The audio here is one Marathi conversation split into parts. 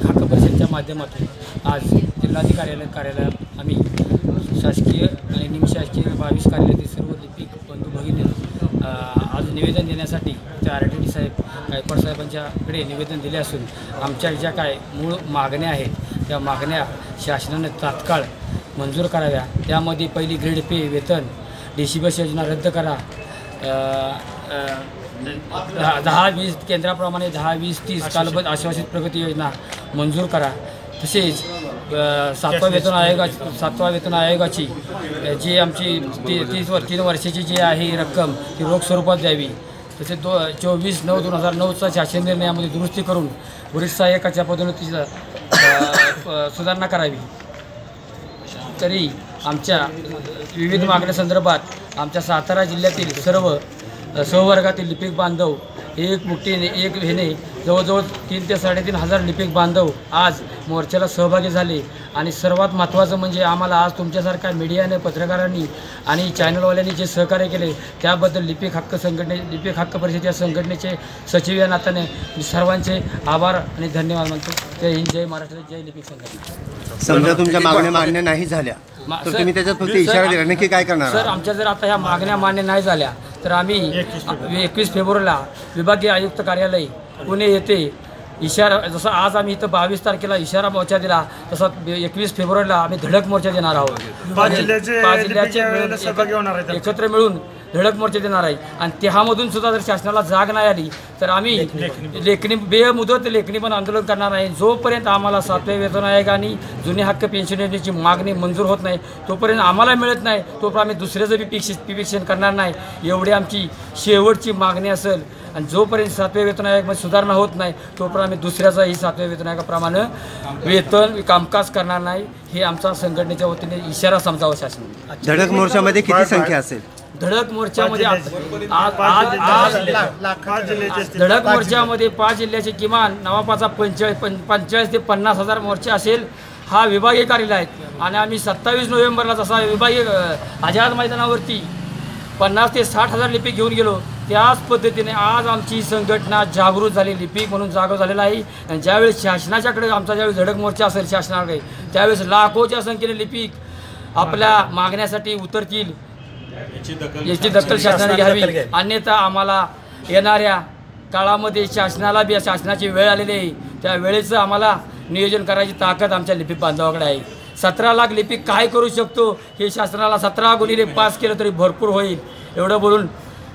लिपिक हक्क परिषदेच्या माध्यमातून आज जिल्हाधिकार्यालय कार्यालयात आम्ही शासकीय आणि निमशासकीय बावीस कार्यालयातील सर्व लिपिक बंधू भगिनी आज निवेदन देण्यासाठी त्या आर टी डी साहेब गायकवाड साहेबांच्याकडे निवेदन दिले असून आमच्या ज्या काय मूळ मागण्या आहेत त्या मागण्या शासनाने तात्काळ मंजूर कराव्या. त्यामध्ये पहिली ग्रेड पे वेतन डी सी बस योजना रद्द करा. दहा दहा वीस केंद्राप्रमाणे दहा वीस तीस कालबद्ध आश्वासित प्रगती योजना मंजूर करा. तसेच सातवा वेतन आयोगा सातवा वेतन आयोगाची जी आमची ती तीस वर तीन वर्षाची जी आहे ही रक्कम ती रोख स्वरूपात द्यावी. तसेच दो चोवीस नऊ दोन हजार नऊचा शासन निर्णयामध्ये दुरुस्ती करून वरिष्ठ सहाय्यकाच्या पदोन्नतीचा सुधारणा करावी. तरी आमच्या विविध मागण्यासंदर्भात आमच्या सातारा जिल्ह्यातील सर्व सहवर्गातील लिपिक बांधव एक मुठीने एक हेने जवळजवळ तीन ते साडेतीन हजार लिपिक बांधव आज मोर्चाला सहभागी झाले. आणि सर्वात महत्त्वाचं म्हणजे आम्हाला आज तुमच्यासारख्या मीडियाने पत्रकारांनी आणि चॅनलवाल्यांनी जे सहकार्य केले त्याबद्दल लिपिक हक्क संघटने लिपिक हक्क परिषद या संघटनेचे सचिव या नात्याने मी सर्वांचे आभार आणि धन्यवाद मानतो. जय हिंद जय महाराष्ट्र जय लिपिक संघटना. समजा तुमच्या मागण्या मान्य नाही झाल्या तुम्ही त्याच्यात फक्त इशारा दिला. नक्की काय करणार सर? आमच्या जर आता ह्या मागण्या मान्य नाही झाल्या तर आम्ही एकवीस फेब्रुवारीला विभागीय आयुक्त कार्यालय पुणे येथे इशारा जसं आज आम्ही इथं बावीस तारखेला इशारा मोर्चा दिला तसा एकवीस फेब्रुवारीला आम्ही धडक मोर्चा देणार आहोत. पाच आणि जिल्ह्याचे पाच. एकत्र मिळून धडक मोर्चा देणार आहे. आणि त्यामधून सुद्धा जर शासनाला जाग नाही आली तर आम्ही लेखणी बेमुदत लेखणी पण आंदोलन करणार आहे. जोपर्यंत आम्हाला सातव्या वेतन आयोग आणि जुने हक्क पेन्शन योजनेची मागणी मंजूर होत नाही तोपर्यंत आम्हाला मिळत नाही तोपर्यंत आम्ही दुसऱ्याचं बी पिक्ष करणार नाही एवढी आमची शेवटची मागणी असेल आणि जोपर्यंत सातव्या वेतन आयोगामध्ये सुधारणा होत नाही तोपर्यंत आम्ही दुसऱ्याचाही सातव्या वेतन आयोगाप्रमाणे वेतन कामकाज करणार नाही हे आमचा संघटनेच्या वतीने इशारा समजावा शासन. धडक मोर्चामध्ये किती संख्या असेल? धडक मोर्चामध्ये आज धडक मोर्चामध्ये पाच जिल्ह्याचे किमान नवापाचा पंचेचाळीस पं पंचेचाळीस ते पन्नास हजार मोर्चे असेल हा विभागीय कार्यालय आहेत आणि आम्ही सत्तावीस नोव्हेंबरला जसा विभागीय आझाद मैदानावरती पन्नास ते साठ हजार लिपिक घेऊन गेलो त्याच पद्धतीने आज आमची संघटना जागृत झाली लिपिक म्हणून जागा झालेला आहे. आणि ज्यावेळेस शासनाच्याकडे आमचा ज्यावेळेस धडक मोर्चा असेल शासनाकडे त्यावेळेस लाखोच्या संख्येने लिपिक आपल्या मागण्यासाठी उतरतील. याची दखल शासनाने घ्यावी. अन्यथा आम्हाला येणाऱ्या काळामध्ये शासनाला बी शासनाची वेळ आलेली आहे. त्या वेळेचं आम्हाला नियोजन करायची ताकद आमच्या लिपिक बांधवाकडे आहे. सतरा लाख लिपिक काय करू शकतो हे शासनाला सतरा गुणिले पास केलं तरी भरपूर होईल. एवढं बोलून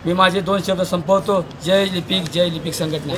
मी माझे दोन शब्द संपवतो. जय लिपिक जय लिपिक संघटना.